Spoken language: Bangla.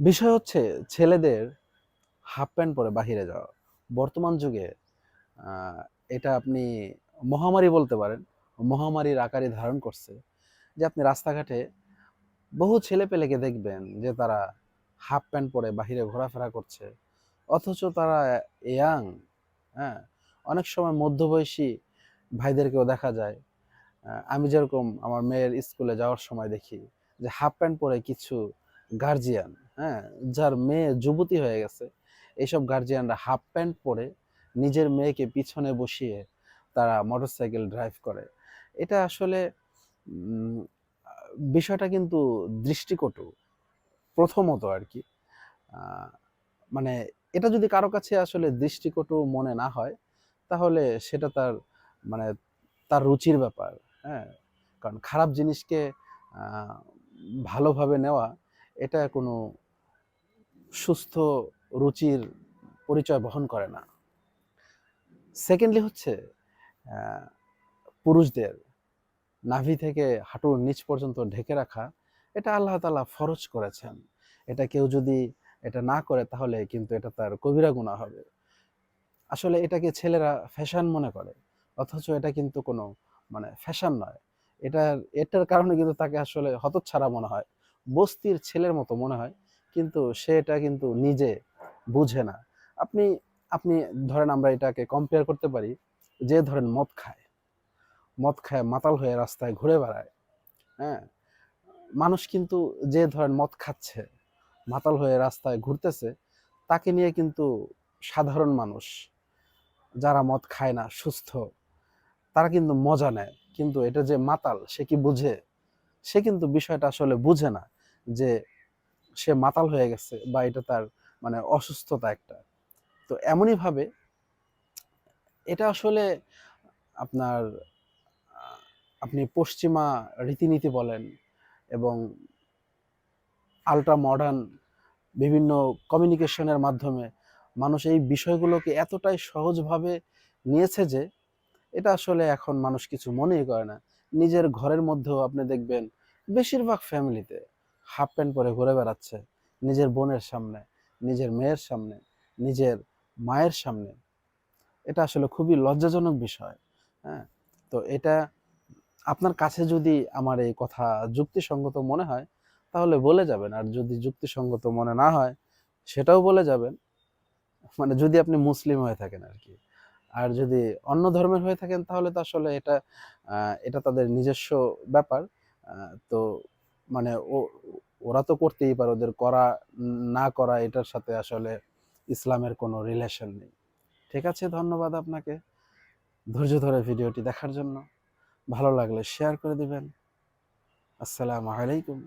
বিষয় হচ্ছে ছেলেদের হাফ প্যান্ট পরে বাহিরে যাওয়া। বর্তমান যুগে এটা আপনি মহামারী বলতে পারেন, মহামারীর আকারে ধারণ করছে যে আপনি রাস্তাঘাটে বহু ছেলে পেলেকে দেখবেন যে তারা হাফ প্যান্ট পরে বাহিরে ঘোরাফেরা করছে। অথচ তারা ইয়াং হ্যাঁ? অনেক সময় মধ্যবয়সী ভাইদেরকেও দেখা যায়। আমি যেরকম আমার মেয়ের স্কুলে যাওয়ার সময় দেখি যে হাফ প্যান্ট পরে কিছু গার্জিয়ান হ্যাঁ যার মেয়ে যুবতী হয়ে গেছে এইসব গার্জিয়ানরা হাফ প্যান্ট পরে নিজের মেয়েকে পিছনে বসিয়ে তারা মোটরসাইকেল ড্রাইভ করে। এটা আসলে বিষয়টা কিন্তু দৃষ্টিকটু প্রথমত আর কি। মানে এটা যদি কারও কাছে আসলে দৃষ্টিকটু মনে না হয়, তাহলে সেটা তার মানে তার রুচির ব্যাপার হ্যাঁ। কারণ খারাপ জিনিসকে ভালোভাবে নেওয়া, এটা কোনো সুস্থ রুচির পরিচয় বহন করে না। সেকেন্ডলি হচ্ছে পুরুষদের নাভি থেকে হাঁটুর নিচ পর্যন্ত ঢেকে রাখা, এটা আল্লাহ তালা ফরজ করেছেন। এটা কেউ যদি এটা না করে তাহলে কিন্তু এটা তার কবিরা গুনাহ হবে। আসলে এটাকে ছেলেরা ফ্যাশন মনে করে, অথচ এটা কিন্তু কোনো মানে ফ্যাশন নয়। এটার এটার কারণে কিন্তু তাকে আসলে হতচ্ছাড়া মনে হয়। বস্তির ছেলের মতো মনে হয়। কিন্তু সে এটা কিন্তু নিজে বুঝে না। আপনি আপনি ধরেন আমরা এটাকে কম্পেয়ার করতে পারি যে ধরেন মদ খায়। মদ খায়, মাতাল হয়ে রাস্তায় ঘুরে বেড়ায় হ্যাঁ? মানুষ কিন্তু যে ধরেন মদ খাচ্ছে, মাতাল হয়ে রাস্তায় ঘুরতেছে, তাকে নিয়ে কিন্তু সাধারণ মানুষ যারা মদ খায় না, সুস্থ, তারা কিন্তু মজা নেয়। কিন্তু এটা যে মাতাল, সে কি বুঝে? সে কিন্তু বিষয়টা আসলে বুঝে না যে সে মাতাল হয়ে গেছে বা এটা তার মানে অসুস্থতা একটা। তো এমনই ভাবে এটা আসলে আপনার, আপনি পশ্চিমা রীতিনীতি বলেন এবং আলট্রা মডার্ন বিভিন্ন কমিউনিকেশনের মাধ্যমে মানুষ এই বিষয়গুলোকে এতটাই সহজভাবে নিয়েছে যে এটা আসলে এখন মানুষ কিছু মনেই করে না। নিজের ঘরের মধ্যেও আপনি দেখবেন, বেশিরভাগ ফ্যামিলিতে হাফ প্যান্ট পরে ঘুরে বেড়াচ্ছে নিজের বোনের সামনে, নিজের মেয়ের সামনে, নিজের মায়ের সামনে। এটা আসলে খুবই লজ্জাজনক বিষয় হ্যাঁ? তো এটা আপনার কাছে যদি আমার এই কথা যুক্তিসঙ্গত মনে হয়, তাহলে বলে যাবেন। আর যদি যুক্তিসঙ্গত মনে না হয়, সেটাও বলে যাবেন। মানে যদি আপনি মুসলিম হয়ে থাকেন আর কি। আর যদি অন্য ধর্মের হয়ে থাকেন, তাহলে তো আসলে এটা এটা তাদের নিজস্ব ব্যাপার। তো মানে ওরা তো করতেই পারে, ওদের করা না করা, এটার সাথে আসলে ইসলামের কোনো রিলেশন নেই। ঠিক আছে, ধন্যবাদ আপনাকে ধৈর্য ধরে ভিডিওটি দেখার জন্য। ভালো লাগলে শেয়ার করে দিবেন। আসসালামু আলাইকুম।